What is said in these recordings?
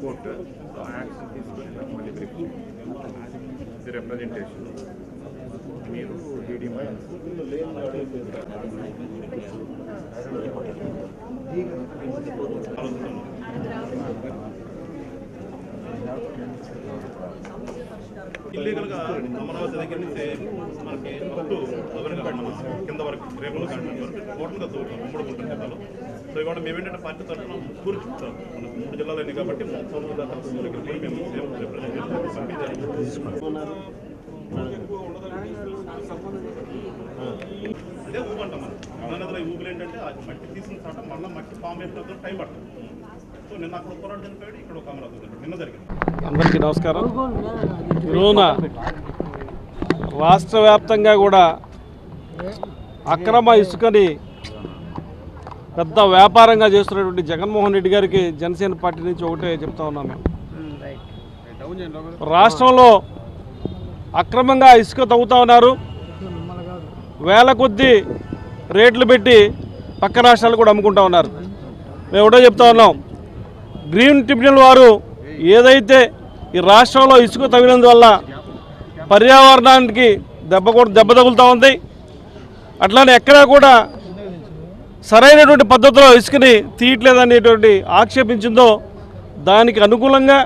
Court action తీసుకొని మళ్ళీ break representation మీరు డీడీ మైన్స్ ఇల్లీగల్గా అమరావతి దగ్గర నుంచి మనకి అప్ టు అవన్నీ మన కింద వరకు రేపుల కాండం వరకు టోటల్గా దూరం ఉమ్మడి జిల్లాలో సో ఇవాళ మేము ఏంటంటే పార్టీ తరఫున ముగ్గురు చూస్తాం మన మూడు జిల్లాలన్నీ కాబట్టి సొంత దగ్గరికి మేము సేమ్ రిప్రజెంటేషన్ పంపించాలి అదే ఊబు అంటాం మనం ఊపులు ఏంటంటే మట్టి తీసిన తర్వాత మళ్ళీ మట్టి పాము వేసిన టైం పడుతుంది సో నిన్న అక్కడ కుర్రాడు చనిపోయాడు ఇక్కడ ఒక అమరావతి చనిపోయాడు నిన్న జరిగింది. అందరికీ నమస్కారం. ఈరోజున రాష్ట్ర వ్యాప్తంగా కూడా అక్రమ ఇసుకని పెద్ద వ్యాపారంగా చేస్తున్నటువంటి జగన్మోహన్ రెడ్డి గారికి జనసేన పార్టీ నుంచి ఒకటే చెప్తా ఉన్నాం మేము రాష్ట్రంలో అక్రమంగా ఇసుక తవ్వుతా ఉన్నారు. వేల కొద్దీ రేట్లు పెట్టి పక్క రాష్ట్రాలు కూడా అమ్ముకుంటా ఉన్నారు. మేము ఒకటే చెప్తా ఉన్నాం. గ్రీన్ ట్రిబ్యునల్ వారు ఏదైతే ఈ రాష్ట్రంలో ఇసుక తగినందువల్ల పర్యావరణానికి దెబ్బ కూడా దెబ్బ తగులుతూ ఉంది. అట్లానే ఎక్కడా కూడా సరైనటువంటి పద్ధతిలో ఇసుకని తీయట్లేదనేటువంటి ఆక్షేపించిందో దానికి అనుకూలంగా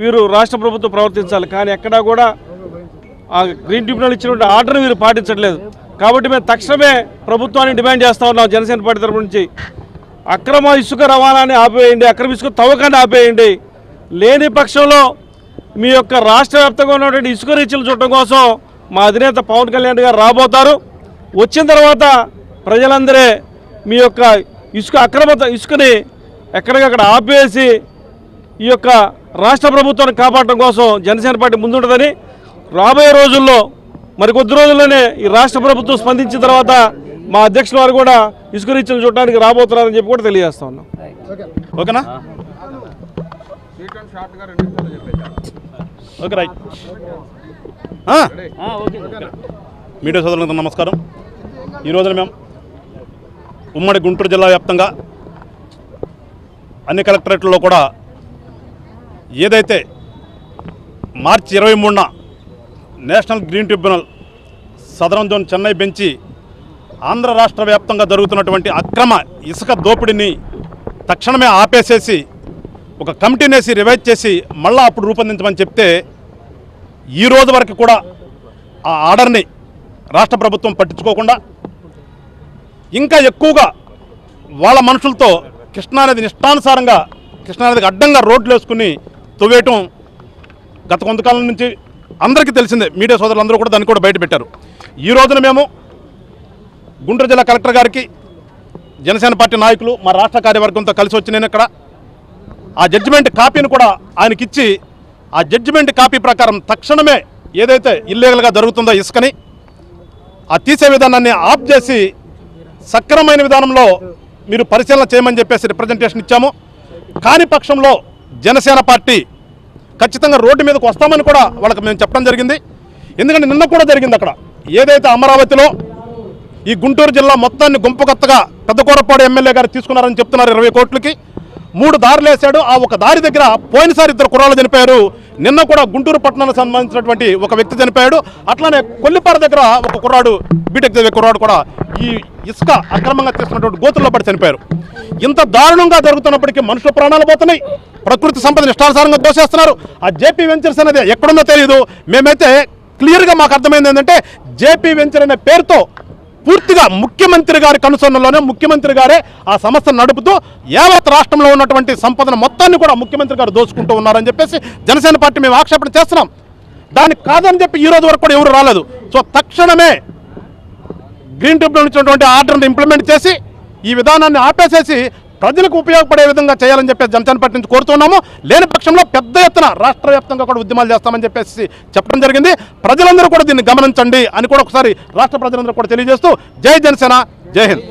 వీరు రాష్ట్ర ప్రభుత్వం ప్రవర్తించాలి. కానీ ఎక్కడా కూడా ఆ గ్రీన్ ట్రిబ్యునల్ ఇచ్చినటువంటి ఆర్డర్ని వీరు పాటించట్లేదు. కాబట్టి మేము తక్షణమే ప్రభుత్వాన్ని డిమాండ్ చేస్తా ఉన్నాం జనసేన పార్టీ తరపు నుంచి. అక్రమ ఇసుక రవాణాని ఆపేయండి అక్రమ ఇసుక తవ్వకాన్ని ఆపేయండి. లేని పక్షంలో మీ యొక్క రాష్ట్ర వ్యాప్తంగా ఉన్నటువంటి ఇసుక రీచ్లు చూడటం కోసం మా అధినేత పవన్ కళ్యాణ్ గారు రాబోతారు. వచ్చిన తర్వాత ప్రజలందరే మీ యొక్క ఇసుక అక్రమ ఇసుకని ఎక్కడికక్కడ ఆపేసి ఈ యొక్క రాష్ట్ర ప్రభుత్వాన్ని కాపాడటం కోసం జనసేన పార్టీ ముందుంటుందని రాబోయే రోజుల్లో మరి కొద్ది రోజుల్లోనే ఈ రాష్ట్ర ప్రభుత్వం స్పందించిన తర్వాత మా అధ్యక్షుల వారు కూడా ఇసుక రీచ్లు చూడడానికి రాబోతున్నారని చెప్పి కూడా తెలియజేస్తా ఉన్నాం. ఓకేనా? Okay right. మీడియా సోదరులకు నమస్కారం. ఈ రోజున మేము ఉమ్మడి గుంటూరు జిల్లా వ్యాప్తంగా అన్ని కలెక్టరేట్లలో కూడా ఏదైతే మార్చి ఇరవై మూడున national green tribunal southern zone Chennai bench Andhra రాష్ట్ర వ్యాప్తంగా జరుగుతున్నటువంటి అక్రమ ఇసుక దోపిడీని తక్షణమే ఆపేసేసి ఒక కమిటీనేసి రివైజ్ చేసి మళ్ళా అప్పుడు రూపొందించమని చెప్తే ఈ రోజు వరకు కూడా ఆ ఆర్డర్ని రాష్ట్ర ప్రభుత్వం పట్టించుకోకుండా ఇంకా ఎక్కువగా వాళ్ళ మనుషులతో కృష్ణానది నిష్టానుసారంగా కృష్ణానదికి అడ్డంగా రోడ్లు వేసుకుని తవ్వేయటం గత కొంతకాలం నుంచి అందరికీ తెలిసిందే. మీడియా సోదరులందరూ కూడా దాన్ని కూడా బయట పెట్టారు. ఈ రోజున మేము గుంటూరు జిల్లా కలెక్టర్ గారికి జనసేన పార్టీ నాయకులు మా రాష్ట్ర కార్యవర్గంతో కలిసి వచ్చి నేను ఇక్కడ ఆ జడ్జిమెంట్ కాపీని కూడా ఆయనకిచ్చి ఆ జడ్జిమెంట్ కాపీ ప్రకారం తక్షణమే ఏదైతే ఇల్లీగల్గా జరుగుతుందో ఇసుకని ఆ తీసే విధానాన్ని ఆఫ్ చేసి సక్రమైన విధానంలో మీరు పరిశీలన చేయమని చెప్పేసి రిప్రజెంటేషన్ ఇచ్చాము. కాని పక్షంలో జనసేన పార్టీ ఖచ్చితంగా రోడ్డు మీదకి వస్తామని కూడా వాళ్ళకి మేము చెప్పడం జరిగింది. ఎందుకంటే నిన్న కూడా జరిగింది అక్కడ. ఏదైతే అమరావతిలో ఈ గుంటూరు జిల్లా మొత్తాన్ని గుంపుకొత్తగా పెద్దకూరపాడు ఎమ్మెల్యే గారు తీసుకున్నారని చెప్తున్నారు ఇరవై కోట్లకి. మూడు దారులు వేశాడు. ఆ ఒక దారి దగ్గర పోయినసారి ఇద్దరు కుర్రాళ్ళు చనిపోయారు. నిన్న కూడా గుంటూరు పట్టణానికి సంబంధించినటువంటి ఒక వ్యక్తి చనిపోయాడు. అట్లానే కొల్లిపార దగ్గర ఒక కుర్రాడు బీటెక్ చదివే కుర్రాడు కూడా ఈ ఇసుక అక్రమంగా తీసుకున్నటువంటి గోతుల్లో పడి చనిపోయారు. ఇంత దారుణంగా జరుగుతున్నప్పటికీ మనుషుల ప్రాణాలు పోతున్నాయి. ప్రకృతి సంపద ఇష్టానుసారంగా దోషేస్తున్నారు. ఆ జేపీ వెంచర్స్ అనేది ఎక్కడుందో తెలియదు మేమైతే క్లియర్గా మాకు అర్థమైంది ఏంటంటే జేపీ వెంచర్ అనే పేరుతో పూర్తిగా ముఖ్యమంత్రి గారి కనుసన్నలోనే ముఖ్యమంత్రి గారే ఆ సంస్థను నడుపుతూ యావత్ రాష్ట్రంలో ఉన్నటువంటి సంపదను మొత్తాన్ని కూడా ముఖ్యమంత్రి గారు దోచుకుంటూ ఉన్నారని చెప్పేసి జనసేన పార్టీ మేము ఆక్షేపణ చేస్తున్నాం. దానికి కాదని చెప్పి ఈ రోజు వరకు కూడా ఎవరు రాలేదు. సో తక్షణమే గ్రీన్ ట్రిబ్యునల్ ఇచ్చినటువంటి ఆర్డర్ని ఇంప్లిమెంట్ చేసి ఈ విధానాన్ని ఆపేసేసి ప్రజలకు ఉపయోగపడే విధంగా చేయాలని చెప్పేసి జనసేన నుంచి కోరుతున్నాము. లేని పక్షంలో పెద్ద ఎత్తున రాష్ట్ర వ్యాప్తంగా కూడా ఉద్యమాలు చేస్తామని చెప్పేసి చెప్పడం జరిగింది. ప్రజలందరూ కూడా దీన్ని గమనించండి అని కూడా ఒకసారి రాష్ట్ర ప్రజలందరూ కూడా తెలియజేస్తూ జై జనసేన జై హింద్.